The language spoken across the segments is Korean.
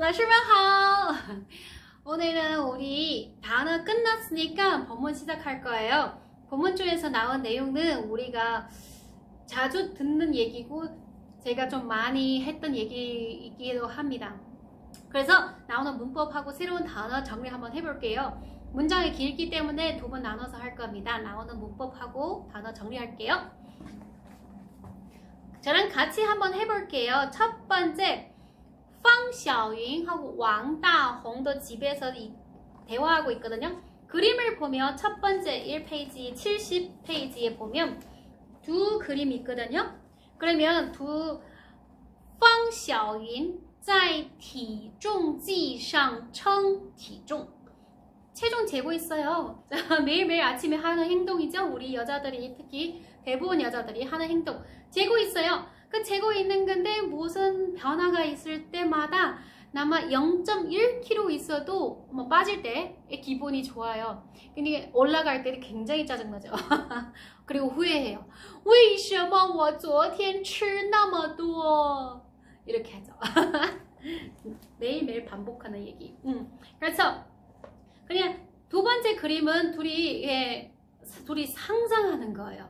라시만하오 오늘은 우리 단어 끝났으니까 본문 시작할 거예요. 본문 쪽에서 나온 내용은 우리가 자주 듣는 얘기고 제가 좀 많이 했던 얘기이기도 합니다. 그래서 나오는 문법하고 새로운 단어 정리 한번 해볼게요. 문장이 길기 때문에 두 번 나눠서 할 겁니다. 나오는 문법하고 단어 정리할게요. 저랑 같이 한번 해볼게요. 첫 번째, 方小云하고 왕다홍도 집에서 이- 대화하고 있거든요. 그림을 보면 첫 번째 1페이지 70페이지에 보면 두 그림이 있거든요. 그러면 두 方小云在体重计上称体重 체중 재고 있어요. 매일매일 아침에 하는 행동이죠. 우리 여자들이 특히 대부분 여자들이 하는 행동. 재고 있어요. 그 재고 있는 건데 무슨 변화가 있을 때마다 아마 0.1kg 있어도 뭐 빠질 때 기분이 좋아요. 근데 올라갈 때는 굉장히 짜증나죠. 그리고 후회해요. 为什么我昨天吃那么多? 이렇게 하죠. 매일매일 반복하는 얘기. 음. 그래서 그냥 두 번째 그림은 둘이 예, 둘이 상상하는 거예요.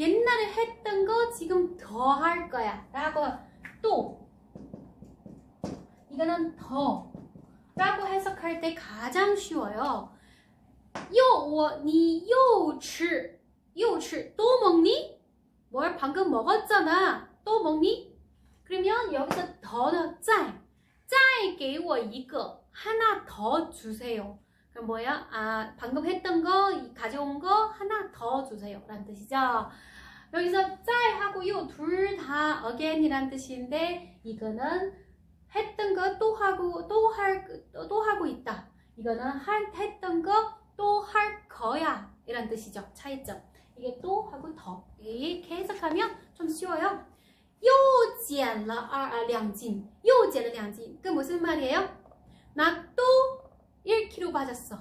옛날에 했던 거 지금 더 할 거야. 라고 또 이거는 더 라고 해석할 때 가장 쉬워요. 又我你又吃又吃또 먹니? 뭘 방금 먹었잖아. 또 먹니? 그러면 여기서 더는 在再给我一个 하나 더 주세요. 그럼 뭐야? 아 방금 했던 거 가져온 거 하나 더 주세요. 라는 뜻이죠. 여기서 在하고 요둘다 again이란 뜻인데 이거는 했던 거 또 하고 또 할 또 하고 있다. 이거는 할 했던 거 또 할 거야. 이란 뜻이죠. 차이점. 이게 또 하고 더 이렇게 해석하면 좀 쉬워요. 又减了二啊两斤，又减了两斤，그 무슨 말이에요? 나 또 1kg 빠졌어.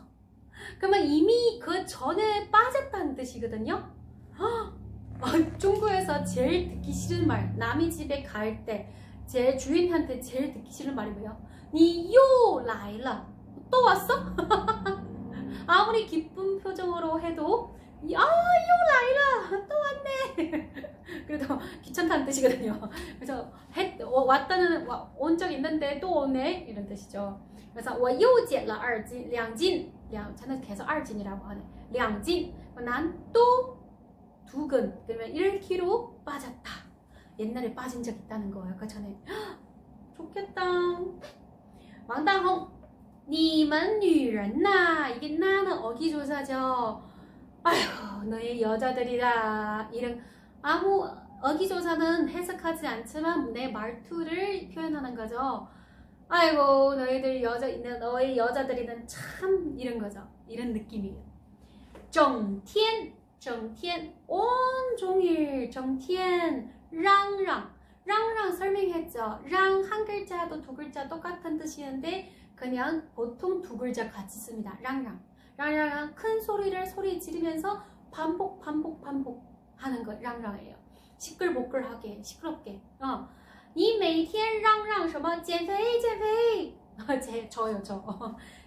그러면 이미 그 전에 빠졌다는 뜻이거든요. 헉, 어, 중국에서 제일 듣기 싫은 말, 남의 집에 갈 때 제 주인한테 제일 듣기 싫은 말이 뭐예요? 你又来了. 또 왔어? 아무리 기쁜 표정으로 해도 이- 아, 요 라이라 또 왔네. 그래도 귀찮다는 뜻이거든요. 그래서 했, 어, 왔다는 온 적 있는데 또 오네 이런 뜻이죠. 그래서 我又减了二斤两斤 량, 저는 계속 2斤이라고 하네. 两斤 난또 두근 그러면 1kg 빠졌다. 옛날에 빠진 적 있다는 거. 아까 전에. 좋겠다. 왕당홍 니만 유란나? 이게 나는 어기조사죠. 아휴 너희 여자들이다 이런 아무 어기조사는 해석하지 않지만 내 말투를 표현하는 거죠. 아이고 너희들 여자 있는 너희 여자들이는 참 이런 거죠. 이런 느낌이에요. 정티엔 天整天 온종일 整天 랑랑 랑랑 설명했죠. 랑 한 글자도 두 글자 똑같은 뜻이는데 그냥 보통 두 글자 같이 씁니다. 랑랑 랑랑랑 큰 소리를 소리 지르면서 반복 반복 반복 하는 거 랑랑이에요. 시끌벅글하게 시끄럽게. 어. 你每天嚷嚷什么减肥减肥 제 저요 저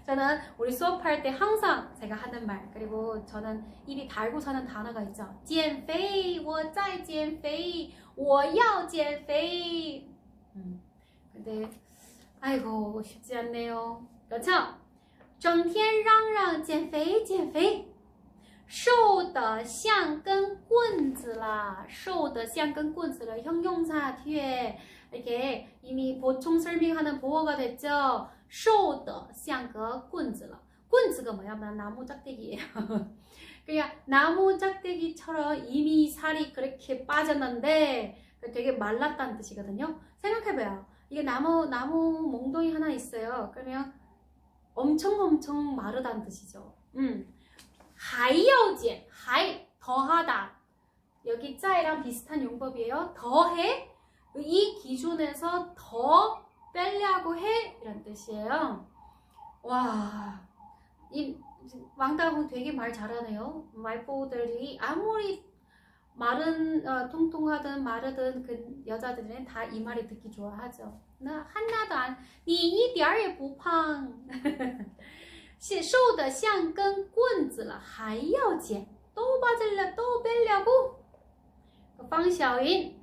저는 우리 수업할 때 항상 제가 하는 말 그리고 저는 입이 달고 사는 단어가 있죠 减肥我在减肥我要减肥 음, 근데 아이고 쉽지 않네요 그렇죠 整天嚷嚷减肥减肥瘦的像根棍子啦瘦的像根棍子了 형용사 뒤에 이렇게 이미 보충 설명하는 보어가 됐죠. 瘦的像个棍子了.棍子가 뭐야? 나무 짝대기예요. 그냥 나무 짝대기처럼 이미 살이 그렇게 빠졌는데 되게 말랐다는 뜻이거든요. 생각해봐요. 이게 나무 나무 몽둥이 하나 있어요. 그러면 엄청 엄청 마르다는 뜻이죠. 음. 还要减, 还 더하다. 여기 짜이랑 비슷한 용법이에요. 더해 이 기준에서 더 빼려고 해 이런 뜻이에요. 와, 이 왕다홍 되게 말 잘하네요. 말보들이 아무리 말은 어, 통통하든 마르든 그 여자들은 다 이 말을 듣기 좋아하죠. 나 하나도 안, 你一点儿也不胖，瘦的像根棍子了，还要减，都빠질려 또 빼려고. 方小云，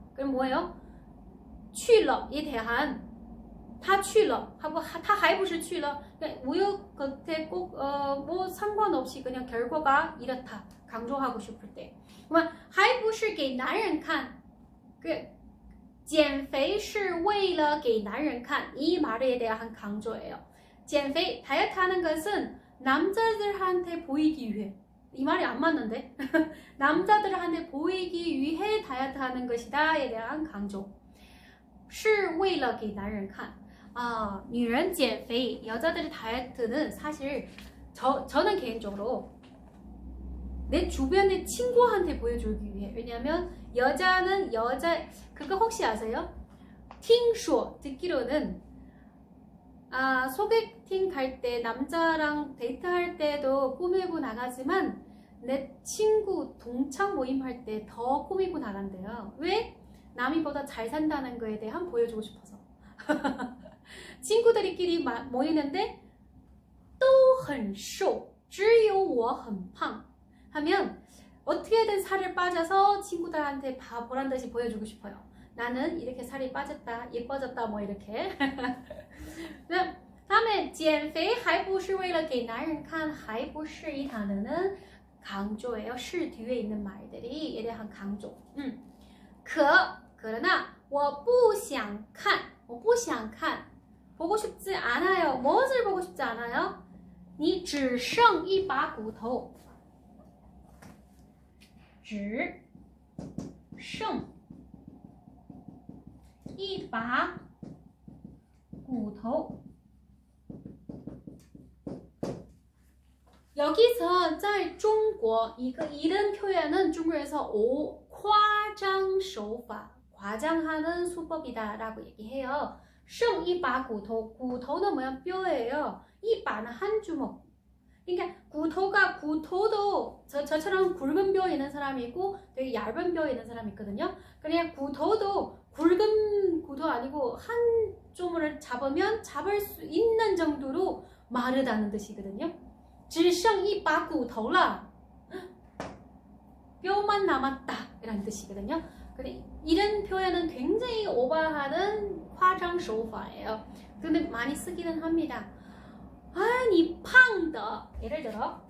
그럼 뭐예요? 去了에 대한 他去了 하고 他还不是去了 그러니까 우유 겉에 꼭뭐 상관없이 그냥 결과가 이렇다. 강조하고 싶을 때. 还不是给男人看，그减肥是为了给男人看. 이 말에 대한 강조예요. 减肥 다이어트 하는 것은 남자들한테 보이기 위해. 이 말이 안 맞는데? 남자들한테 보이기 위해 다이어트 하는 것이다에 대한 강조. 是为了给男人看. 아, 女人减肥 여자들의 다이어트는 사실 저 저는 개인적으로 내 주변의 친구한테 보여주기 위해. 왜냐면 여자는 여자 그거 혹시 아세요? 팅쇼 듣기로는 아 소개 팅 갈 때 남자랑 데이트할 때도 꾸미고 나가지만 내 친구 동창 모임 할 때 더 꾸미고 나간대요. 왜? 남이보다 잘 산다는 거에 대해 한 보여주고 싶어서. 친구들끼리 모이는데 都很瘦只有我很胖 하면 어떻게든 살을 빠져서 친구들한테 봐 보란 듯이 보여주고 싶어요. 나는 이렇게 살이 빠졌다, 예뻐졌다, 뭐 이렇게. 다음에 减肥还不是为了给男人看还不是이 단어는 강조예요. 是 뒤에 있는 말들이 에 대한 강조. 음. 可 그러나 我不想看,我不想看 보고 싶지 않아요. 무엇을 보고 싶지 않아요? 你只剩一把骨头只剩一把骨头。 여기서 짤 중국 이거 이런 표현은 중국에서 오 과장手法 과장하는 수법이다라고 얘기해요. 성 이바 구토 구토는 뭐야 뼈예요. 이바는 한 주먹. 그러니까 구토가 구토도 저, 저처럼 굵은 뼈 있는 사람이고 되게 얇은 뼈 있는 사람이 있거든요. 그냥 구토도 굵은 구토 아니고 한 조물을 잡으면 잡을 수 있는 정도로 마르다는 뜻이거든요. 只剩一把骨头了. 뼈만 남았다 이런 뜻이거든요. 근데 이런 표현은 굉장히 오버하는 화장 手法예요. 근데 많이 쓰기는 합니다. 아, 你胖的 예를 들어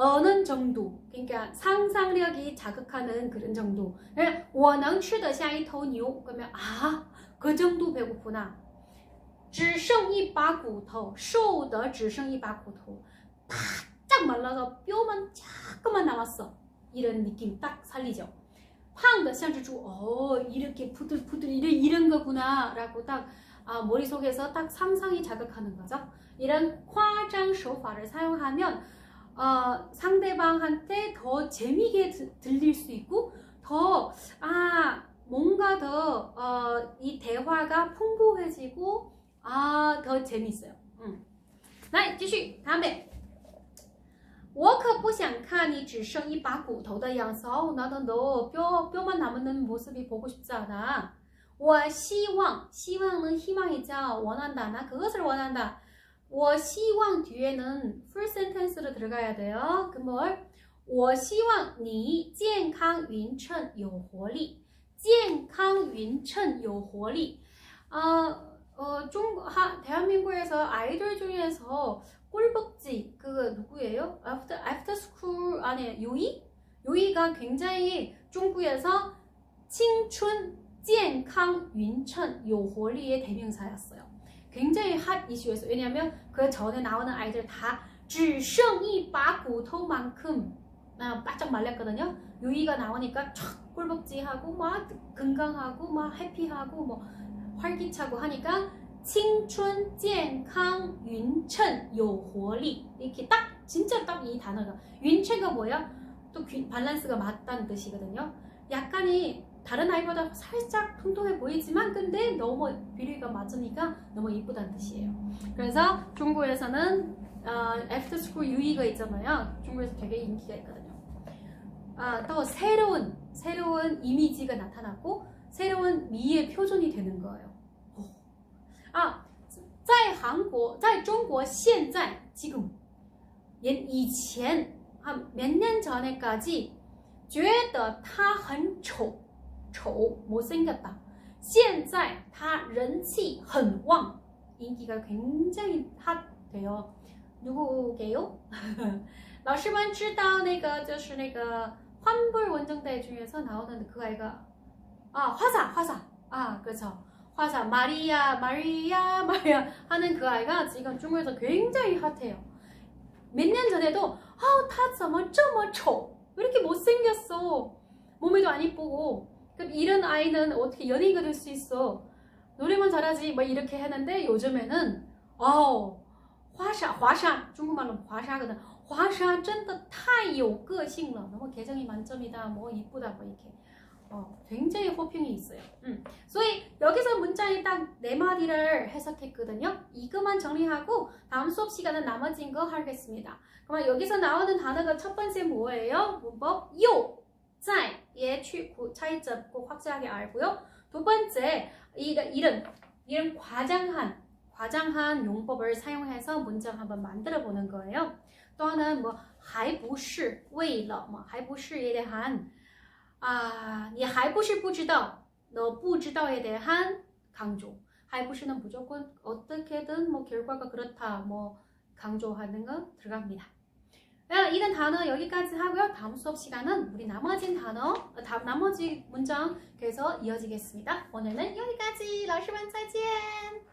어느 정도. 그러니까 상상력이 자극하는 그런 정도. 我能吃得下一头牛. 그러면 아, 그 정도 배고프나. 只剩一把骨头,瘦的只剩一把骨头. 바짝 말라서 뼈만 조금만 남았어. 이런 느낌 딱 살리죠. 胖的像只猪, 어, 이렇게 부들부들 이런, 이런 거구나. 라고 딱 아, 머릿속에서 딱 상상이 자극하는 거죠. 이런 과장手法를 사용하면 어, 상대방한테 더 재미있게 드- 들릴 수 있고 더 아, 뭔가 더 어, 이 대화가 풍부해지고 아, 더 재밌어요. 음. 来，继续，다음에我可不想看你只剩一把骨头的样子. 어우, 나도 너 뼈, 뼈만 남는 모습이 보고 싶지 않아. 我希望,希望는 희망이죠. 원한다. 나 그것을 원한다. 我希望 뒤에는 full sentence로 들어가야 돼요. 그 뭘? 我希望你健康匀称有活力.健康匀称有活力. 어, 어, 중, 하, 대한민국에서 아이돌 중에서 꿀벅지 그거 누구예요? After After School 아니 요이 요이가 굉장히 중국에서青春 健康 윤천 요홀리의 대명사였어요. 굉장히 핫 이슈였어요. 왜냐하면 그 전에 나오는 아이들 다只剩一把骨头만큼 아, 바짝 말랐거든요. 요이가 나오니까 촥 꿀벅지하고 막 건강하고 막 해피하고 뭐 활기차고 하니까 青春健康匀称有活力 이렇게 딱 진짜 딱 이 단어가 윤체가 뭐야? 또 균- 밸런스가 맞다는 뜻이거든요. 약간이 다른 아이보다 살짝 통통해 보이지만 근데 너무 비례가 맞으니까 너무 이쁘다는 뜻이에요. 그래서 중국에서는 어, 애프터 스쿨 유이가 있잖아요. 중국에서 되게 인기가 있거든요. 아, 또 새로운 새로운 이미지가 나타났고 새로운 미의 표준이 되는 거예요. 啊，在韩国，在中国现在 지금 옛以前 한 몇 년 전에까지 觉得他很丑， 丑 못생겼다. 现在他人气很旺, 인기가 굉장히 핫돼요. 누구게요? 老师们知道那个就是那个 환불 원정대 중에서 나오는 그 아이가 아 화사 화사 아 그렇죠 화사 마리아 마리아 마리아 하는 그 아이가 지금 중국에서 굉장히 핫해요. 몇 년 전에도 아우 다怎么这么丑왜 이렇게 못생겼어 몸에도 안 이쁘고 그럼 이런 아이는 어떻게 연예인가 될 수 있어 노래만 잘하지 뭐 이렇게 했는데 요즘에는 아우 화샤 화샤 중국말로 화샤거든 화샤 真的太有个性了 너무 개성이 만점이다 뭐 이쁘다 뭐 이렇게 어, 굉장히 호평이 있어요. 음. 所以 여기서 문장이 딱 네 마디를 해석했거든요. 이것만 정리하고 다음 수업 시간은 나머진 거 하겠습니다. 그러면 여기서 나오는 단어가 첫 번째 뭐예요? 문법 요, 在, 예, 취, 구, 차이점 꼭 확실하게 알고요. 두 번째 이, 이런 이런 과장한 과장한 용법을 사용해서 문장 한번 만들어 보는 거예요. 또 하나는 뭐 还不是为了뭐 还不是에 대한 아, 你还不是不知道, 너 不知道에 대한 강조. 还不是는 무조건 어떻게든 뭐 결과가 그렇다 뭐 강조하는 거 들어갑니다. 네, 이런 단어 여기까지 하고요. 다음 수업 시간은 우리 나머지 단어, 어, 다음 나머지 문장 그래서 이어지겠습니다. 오늘은 여기까지. 러시만 짜지엔!